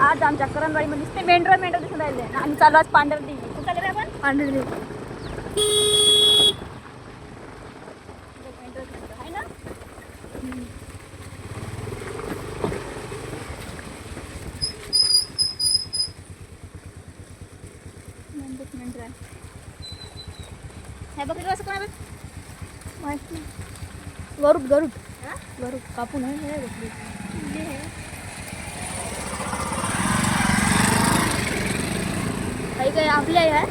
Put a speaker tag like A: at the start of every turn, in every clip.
A: आज आमच्या करंजवाडीमध्ये नुसते मेंढर मेंढर दिसून राहिले आणि चालू आज पांढर कुठं आपण पांढर देवी मेंढर मेंढर आहे ना मेंढरच मेंढर आहे हे बकरी असं कोणा माहीत नाही. गरुड. गरुड गरुड कापून आहे हे बकरी काही काही आपल्या आहे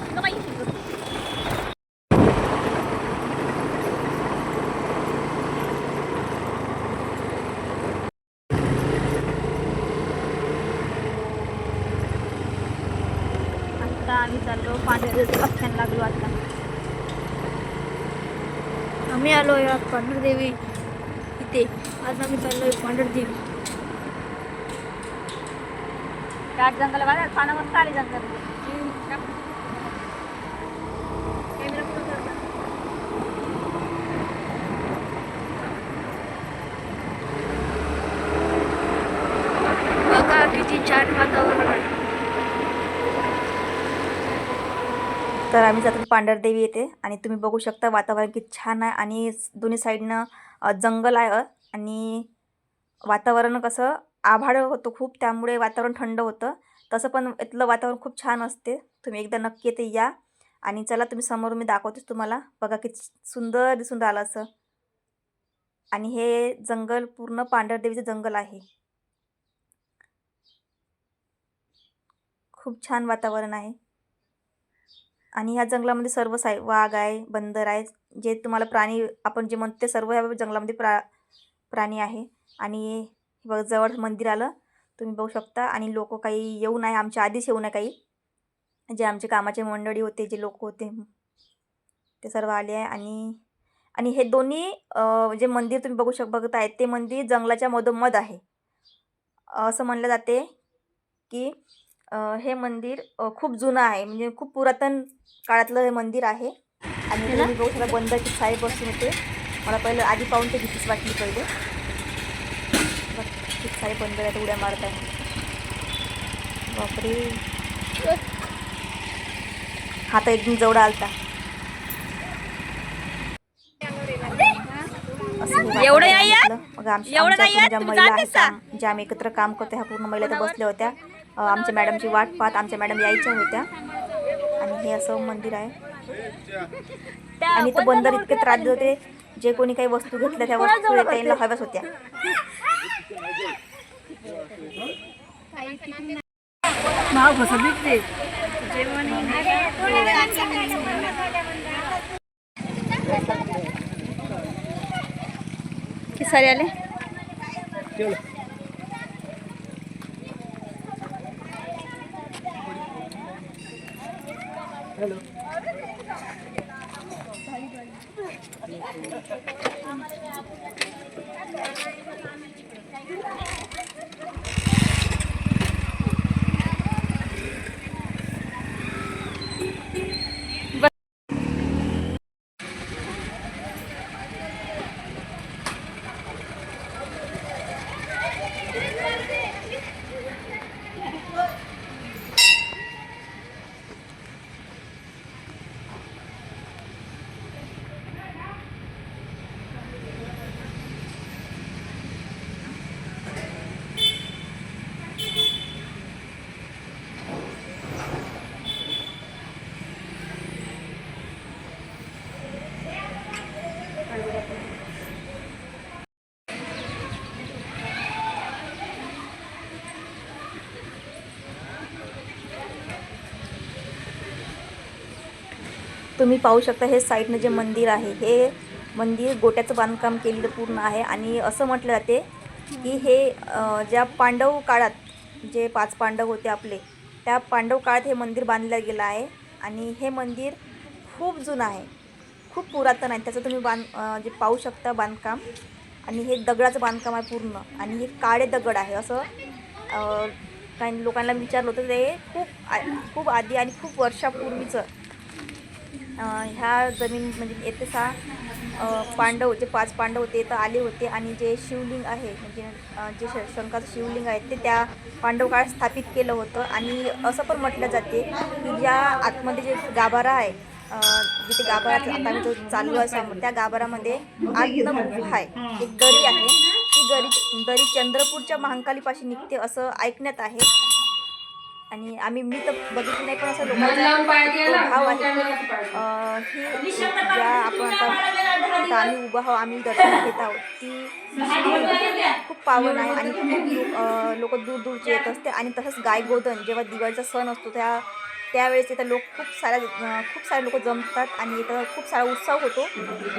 A: तुला माहिती आहे का? आता आम्ही चाललो पांढऱ्या पक्षांना लागलो आता
B: आम्ही आलो या पांढरदेवी इथे आज आम्ही चाललोय पांढरदेवी
A: चार जंगल बघा खानावर काळी जंगल कॅमेरा पुढं कर ना.
B: बघा किती छान वातावरण
C: तर आम्ही जातो पांढरदेवी येते आणि तुम्ही बघू शकता वातावरण किती छान आहे. आणि दोन्ही साईडनं जंगल आहे आणि वातावरण कसं आभाळ होतं खूप. त्यामुळे वातावरण थंड होतं. तसं पण इथलं वातावरण खूप छान असते. तुम्ही एकदा नक्की येते या. आणि चला तुम्ही समोर मी दाखवतेच तुम्हाला. बघा किती सुंदर दिसून राहिलं असं. आणि हे जंगल पूर्ण पांढरदेवीचं जंगल आहे. खूप छान वातावरण आहे. आणि ह्या जंगलामध्ये सर्व साय वाघ आहे बंदर आहे जे तुम्हाला प्राणी आपण जे म्हणतो ते सर्व ह्या जंगलामध्ये प्रा प्राणी आहे. आणि बघ जवळ मंदिर आलं तुम्ही बघू शकता. आणि लोक काही येऊ नाही आमच्या आधीच येऊ नये काही. जे आमचे कामाचे मंडळी होते जे लोक होते ते सर्व आले आहे. आणि आणि हे दोन्ही जे मंदिर तुम्ही बघू शक बघत आहे ते मंदिर जंगलाच्या मधोमध आहे. असं म्हणलं जाते की हे मंदिर खूप जुनं आहे. म्हणजे खूप पुरातन काळातलं हे मंदिर आहे. आणि बघू शकता बंदरची साई बसून होते मला पहिलं आधी पाहून ते भीतीच वाटली पहिले. किती सारे बंदर आहेत उड्या मारत आहे बापरे. हा तर एकदम जवळ आलता.
A: एवढं नाही आहे?
C: आमच्या
A: आहे?
C: ज्या महिला
A: का?
C: ज्या आम्ही एकत्र काम करतो ह्या पूर्ण महिला तर बसल्या होत्या. आमच्या मॅडमची वाट पाहत आमच्या मॅडम यायच्या होत्या. आणि हे असं मंदिर आहे. आणि ते बंदर इतके त्रास देत होते. जे कोणी काही वस्तू घेतल्या त्या वस्तू त्यांना हव्याच होत्या.
A: सारे आले? Thank you.
C: तुम्ही पाहू शकता हे साईडनं जे मंदिर आहे हे मंदिर गोट्याचं बांधकाम केलेलं पूर्ण आहे आणि असं म्हटलं जाते की हे ज्या पांडव काळात जे पाच पांडव होते आपले त्या पांडव काळात हे मंदिर बांधलं गेलं आहे आणि हे मंदिर खूप जुनं आहे खूप पुरातन आहे. त्याचं तुम्ही बांध जे पाहू शकता बांधकाम आणि हे दगडाचं बांधकाम आहे पूर्ण आणि हे काळे दगड आहे असं काही लोकांना विचारलं होतं ते खूप आ खूप आधी आणि खूप वर्षापूर्वीचं ह्या जमीन म्हणजे येथे सहा पांडव जे पाच पांडव होते तर आले होते आणि जे शिवलिंग आहे म्हणजे जे श शंकाचं शिवलिंग आहे ते त्या पांडव काळात स्थापित केलं होतं आणि असं पण म्हटलं जाते की ज्या आतमध्ये जे गाभारा आहे जिथे गाभारा आता जो चालू आहे समोर त्या गाभारामध्ये आतनं आहे एक दरी आहे. ती दरी दरी चंद्रपूरच्या महाकालीपाशी निघते असं ऐकण्यात आहे. आणि आम्ही मी तर बघितली नाही पण असं लोकांचा भाव ही ज्या आपण आता आम्ही उभा आहोत आम्ही दर्शन घेत आहोत. ती खूप पावन आहे आणि खूप लोक दूर दूरचे येत असते. आणि तसंच गायगोधन जेव्हा दिवाळीचा सण असतो त्या त्यावेळेस इथं लोक खूप साऱ्या खूप सारे लोक जमतात आणि इथं खूप सारा उत्साह होतो.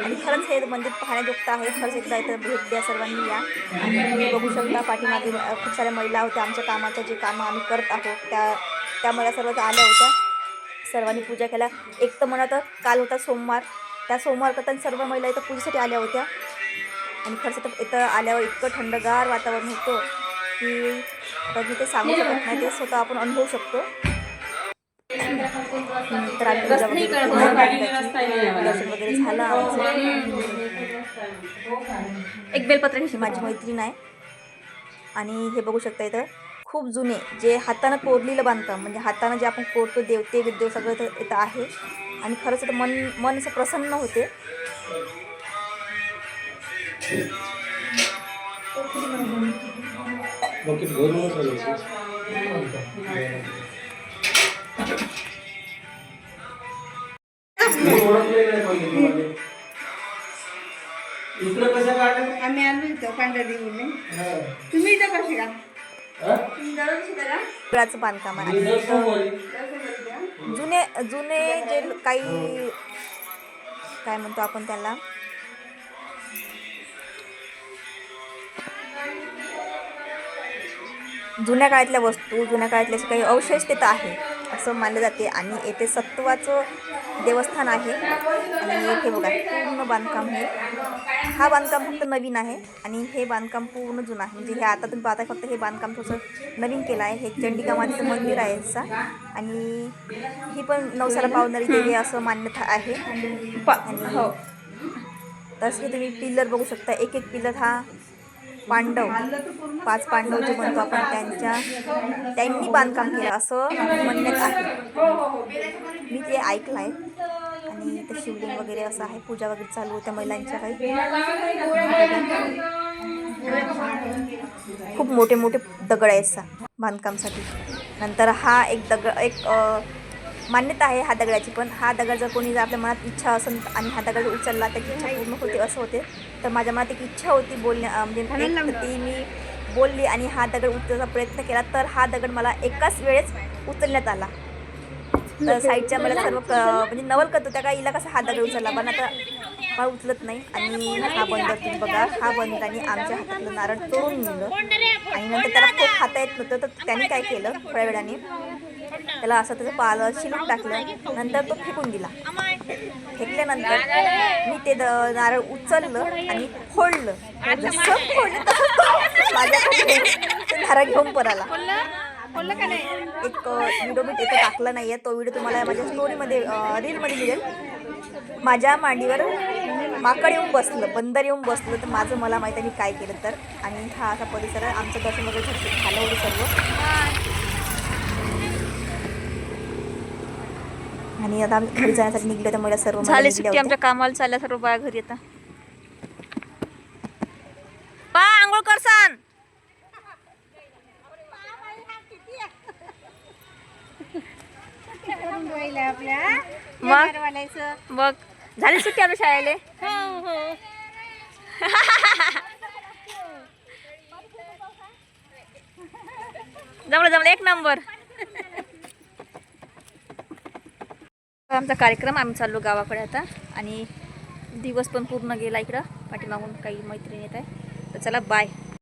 C: आणि खरंच हे मंदिर पाहण्याजोगतं आहे. खरंच एकदा इथं भेट द्या सर्वांनी या. आणि तुम्ही बघू शकता पाठीमागे खूप साऱ्या महिला होत्या. आमच्या कामाचं जे कामं आम्ही करत आहोत त्या त्या महिला सर्व आल्या होत्या. सर्वांनी पूजा केल्या. एक तर म्हणत काल होता सोमवार. त्या सोमवार करता सर्व महिला इथं पूजेसाठी आल्या होत्या. आणि खरंच तर इथं आल्यावर इतकं थंडगार वातावरण होतं की आता मी ते सांगू शकत नाही. ते स्वतः आपण अनुभवू शकतो. तर आम्ही दर्शन वगैरे झालं आमचं एक बेलपत्र घेतली माझी मैत्रीण आहे. आणि हे बघू शकता इथं खूप जुने जे हातानं कोरलेलं बांधकाम म्हणजे हातानं जे आपण कोरतो देव ते देव सगळं इथं आहे. आणि खरंच तर मन मन असं प्रसन्न होते.
D: पांढऱ्या देऊन तुम्ही इथं कसे का
C: दगडाचं बांधकाम आहे. आणि इथं जुने जुने जे काही काय म्हणतो आपण त्याला? जुन्या काळातल्या वस्तू जुन्या काळातले काही अवशेष तिथं आहे. असं मानले जाते. आणि येथे सत्वाचं देवस्थान आहे. आणि हे बघा पूर्ण बांधकाम हे. हा बांधकाम फक्त नवीन आहे. आणि हे बांधकाम पूर्ण जुनं आहे. म्हणजे हे आता तुम्ही पाहताय फक्त हे बांधकाम थोडंसं नवीन केलं आहे. हे चंडिका मातेचं मंदिर आहे सा आणि ही पण नवसाला पावणारी देवी असं मान्यता आहे. आणि हो. तसे तुम्ही पिल्लर बघू शकता. एक एक पिल्लर हा पांडव पाच पांडव जे म्हणतो आपण त्यांच्या त्यांनी बांधकाम केलं असं म्हणण्यात आहे. मी ते ऐकलं आहे. आणि इथं शिवलिंग वगैरे असं आहे पूजा वगैरे चालू होत्या महिलांच्या काही. खूप मोठे मोठे दगड आहेत सा बांधकामसाठी. नंतर हा एक दगड एक मान्यता आहे हा दगडाची पण हा दगड जर कोणी जर आपल्या मनात इच्छा असेल आणि हा दगड उचलला त्याची इच्छा पूर्ण होते असं होते. तर माझ्या मनात एक इच्छा होती बोलण्या म्हणजे तर ती मी बोलली आणि हा दगड उचलण्याचा प्रयत्न केला तर हा दगड मला एकाच वेळेस उचलण्यात आला. तर साईडच्या मला सर्व क- म्हणजे नवल करतो त्या काय हिला कसा हात दगड उचलला पण आता मला उचलत नाही. आणि हा बंदर तुम्ही बघा हा बंदराने आमच्या हातातलं नारळ तोडून नेलं. आणि नंतर त्याला खूप खाता येत नव्हतं तर त्याने काय केलं थोड्या वेळाने त्याला असं त्याचं पालं शिलून टाकलं. नंतर तो फेकून दिला. फेकल्यानंतर मी ते द- नारळ उचललं आणि फोडलं. म्हणजे जसं फोडलं तसं माझ्याकडे नारळ घेऊन पराला एक व्हिडिओ मी तिथे टाकला नाही आहे तो व्हिडिओ तुम्हाला माझ्या स्टोरीमध्ये रीलमध्ये मिळेल. माझ्या मांडीवर माकड येऊन बसलं बंदर येऊन बसलं. तर माझं मला माहीत आहे मी काय केलं तर. आणि हा असा परिसर आहे. आमचं दर्शन वगैरे झालं होतं सर्व. आणि आता आम्ही घरी जाण्यासाठी निघलो तर मला सर्व
A: झाली सुट्टी. आमच्या कामाला चालल्या सर्व बाया घरी आता पा आंघोळ करसान मग. मग? झाली सुट्टी आमच्या शाळेले? जमलं जमलं. एक नंबर. आमचा कार्यक्रम आम्ही चाललो गावाकडे आता. आणि दिवस पण पूर्ण गेला इकडं. पाठीमागून काही मैत्रीण येत आहे तर चला बाय